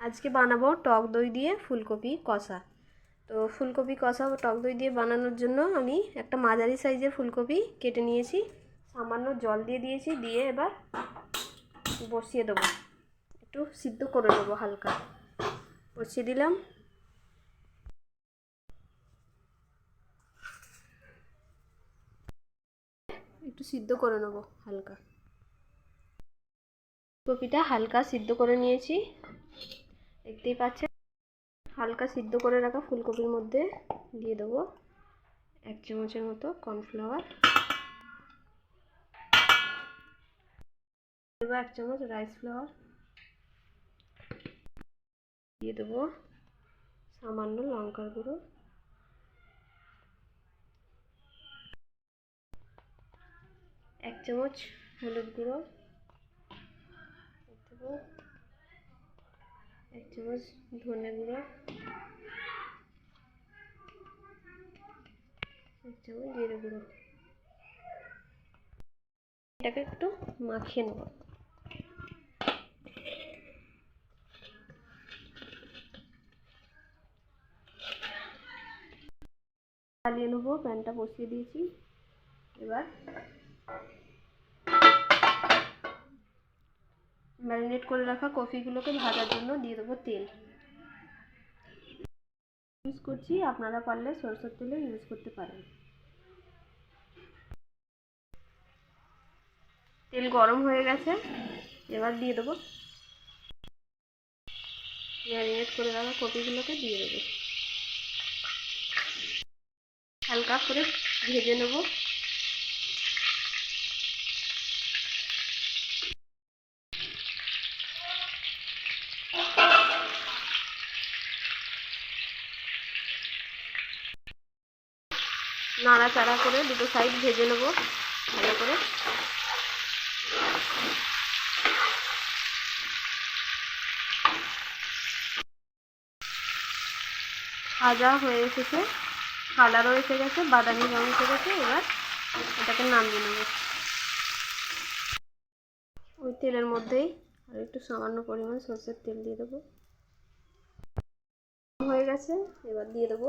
আজকে বানাবো টক দই দিয়ে ফুলকপি কষা। তো ফুলকপি কষা টক দই দিয়ে বানানোর জন্য আমি একটা মাঝারি সাইজের ফুলকপি কেটে নিয়েছি। সামান্য জল দিয়ে দিয়েছি, দিয়ে এবার বসিয়ে দেবো। একটু সিদ্ধ করে নেব হালকা। বসিয়ে দিলাম। একটু সিদ্ধ করে নেব হালকা। কপিটা হালকা সিদ্ধ করে নিয়েছি। দেখতেই পাচ্ছেন? হালকা সিদ্ধ করে রাখা ফুলকপির মধ্যে দিয়ে দেবো এক চামচের মতো কর্নফ্লাওয়ার। দেবো এক চামচ রাইস ফ্লাওয়ার। দিয়ে দেবো সামান্য লঙ্কার গুঁড়ো। এক চামচ হলুদ গুঁড়ো। দেবো এক চামচ ধনে গুঁড়ো। এক চামচ জিরে গুঁড়ো। এটাকে একটু মাখিয়ে নেব। চালিয়ে নেব, প্যানটা বসিয়ে দিয়েছি। এবার ম্যারিনেট করে রাখা কফিগুলোকে ভাজার জন্য দিয়ে দেবো তেল। ইউজ করছি, আপনারা পারলে সরষের তেলে ইউজ করতে পারেন। তেল গরম হয়ে গেছে, এবার দিয়ে দেবো। ম্যারিনেট করে রাখা কপিগুলোকে দিয়ে দেবো। হালকা করে ভেজে নেব। নাড়াচাড়া করে দুটো সাইড ভেজে নেব, ভালো করে। ভাজা হয়ে এসেছে কালারও এসে গেছে, বাদামি রঙ এসে গেছে, এবার এটাকে নামিয়ে নেব। ওই তেলের মধ্যেই আর একটু সামান্য পরিমাণ সরষের তেল দিয়ে দেবো। হয়ে গেছে, এবার দিয়ে দেবো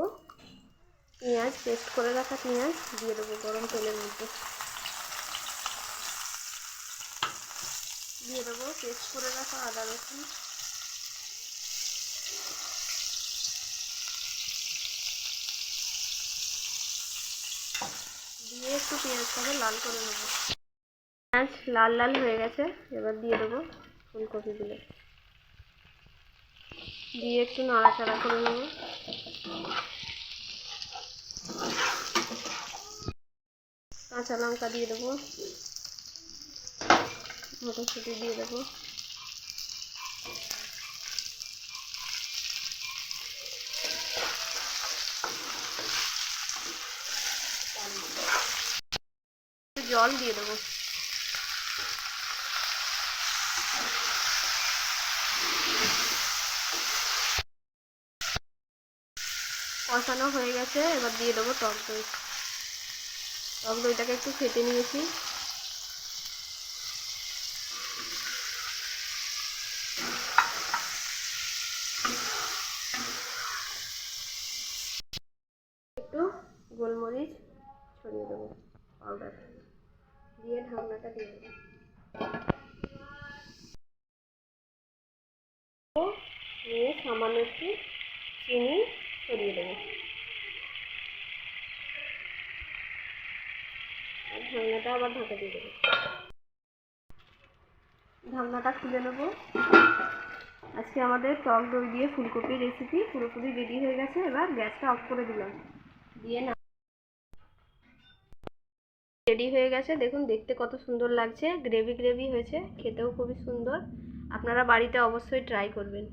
পেঁয়াজ পেস্ট করে রাখা পেঁয়াজ, দিয়ে দেবো গরম তেলের মধ্যে। দিয়ে দেবো পেস্ট করে রাখা আদা রসুন। দিয়ে একটু পেঁয়াজটাকে লাল করে নেব। পেঁয়াজ লাল লাল হয়ে গেছে, এবার দিয়ে দেবো ফুলকপিগুলো দিয়ে একটু নাড়াচাড়া করে নেব। কাঁচা লঙ্কা দিয়ে দেবো। মটরশুঁটি দিয়ে দেবো। জল দিয়ে দেবো। কষানো হয়ে গেছে, এবার দিয়ে দেবো টক দই। টক দইটাকে একটু ফেটে নিয়েছি। একটু গোলমরিচ ছড়িয়ে দেবো পাউডার দিয়ে ঢাকনাটা দিয়ে দেবো। নিয়ে সামান্য একটু চিনি ছড়িয়ে দেবো। ঢাকনাটা আবার ঢাকা দিয়ে দেবো। ঢাকনাটা খুলে নেব। আজকে আমাদের টক দই দিয়ে ফুলকপির রেসিপি পুরোপুরি রেডি হয়ে গেছে। এবার গ্যাসটা অফ করে দিলাম। দিয়ে না রেডি হয়ে গেছে। দেখুন, দেখতে কত সুন্দর লাগছে। গ্রেভি গ্রেভি হয়েছে। খেতেও খুবই সুন্দর। আপনারা বাড়িতে অবশ্যই ট্রাই করবেন।